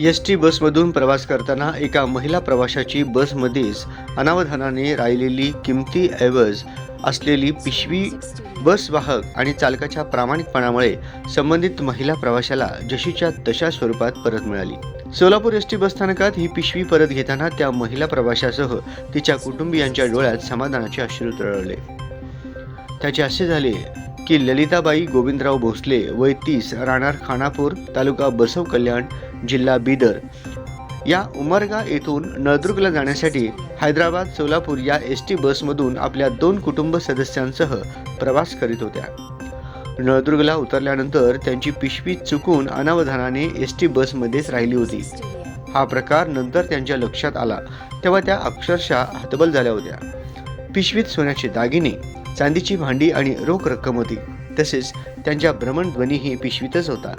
S T बसमधून प्रवास करताना एका महिला प्रवाशाची बसमध्येच अनावधानाने राहिलेली किमती ऐवज असलेली पिशवी बस वाहक आणि चालकाच्या प्रामाणिकपणामुळे संबंधित महिला प्रवाशाला जशीच्या तशा स्वरूपात परत मिळाली. सोलापूर एस टी बसस्थानकात ही पिशवी परत घेताना त्या महिला प्रवाशासह तिच्या कुटुंबियांच्या डोळ्यात समाधानाचे अश्रू तरळले. त्याचे असे झाले की ललिताबाई गोविंदराव भोसले वय तीस राहणार खानापूर तालुका बसव कल्याण जिल्हा बिदर. या उमरगा येथून नळदुर्गला जाण्यासाठी हैदराबाद सोलापूर या एस टी बसमधून आपल्या दोन कुटुंब सदस्यांसह प्रवास करीत होत्या. नळदुर्गला उतरल्यानंतर त्यांची पिशवी चुकून अनावधानाने एस टी बसमध्येच राहिली होती. हा प्रकार नंतर त्यांच्या लक्षात आला तेव्हा त्या अक्षरशः हतबल झाल्या होत्या. पिशवीत सोन्याचे दागिने चांदीची भांडी आणि रोख रक्कम होती तसेच त्यांच्या भ्रमणध्वनीही पिशवीतच होता.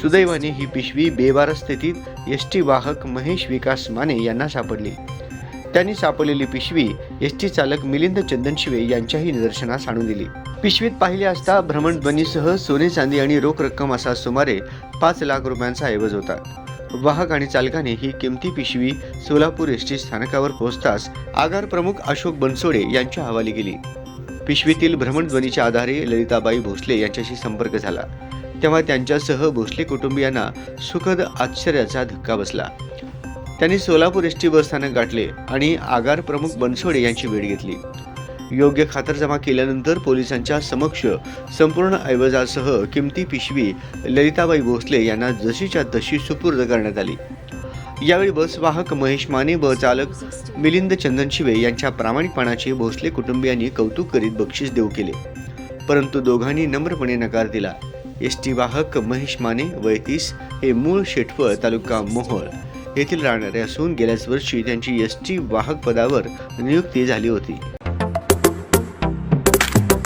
सुदैवाने ही पिशवी बेवार स्थितीत एस टी वाहक महेश विकास माने यांना सापडली. त्यांनी सापडलेली पिशवी एस टी चालक मिलिंद चंदनशिवे यांच्याही निदर्शनास आणून दिली. पिशवीत पाहिले असता भ्रमणध्वनीसह सोने चांदी आणि रोख रक्कम असा सुमारे पाच लाख रुपयांचा ऐवज होता. वाहक आणि चालकाने ही किमती पिशवी सोलापूर एस टी स्थानकावर पोहोचताच आगार प्रमुख अशोक बनसोडे यांच्या हवाली गेली पिशवीतील भ्रमणध्वनीच्या आधारे ललिताबाई भोसले यांच्याशी संपर्क झाला. तेव्हा त्यांच्यासह भोसले कुटुंबियांना सुखद आश्चर्याचा धक्का बसला. त्यांनी सोलापूर एस टी बसस्थानक गाठले आणि आगार प्रमुख बनसोडे यांची भेट घेतली. योग्य खातरजमा केल्यानंतर पोलिसांच्या समक्ष संपूर्ण ऐवजासह किमती पिशवी ललिताबाई भोसले यांना जशीच्या तशी सुपूर्द करण्यात आली. यावेळी बसवाहक महेश माने व चालक मिलिंद चंदन शिवे यांच्या प्रामाणिकपणाचे भोसले कुटुंबियांनी कौतुक करीत बक्षीस देऊ केले. परंतु दोघांनी नम्रपणे नकार दिला. एस टी वाहक महेश माने वयतीस हे मूळ शेटफळ तालुका मोहोळ येथील राहणारे असून गेल्याच वर्षी त्यांची एस टी वाहक पदावर नियुक्ती झाली होती.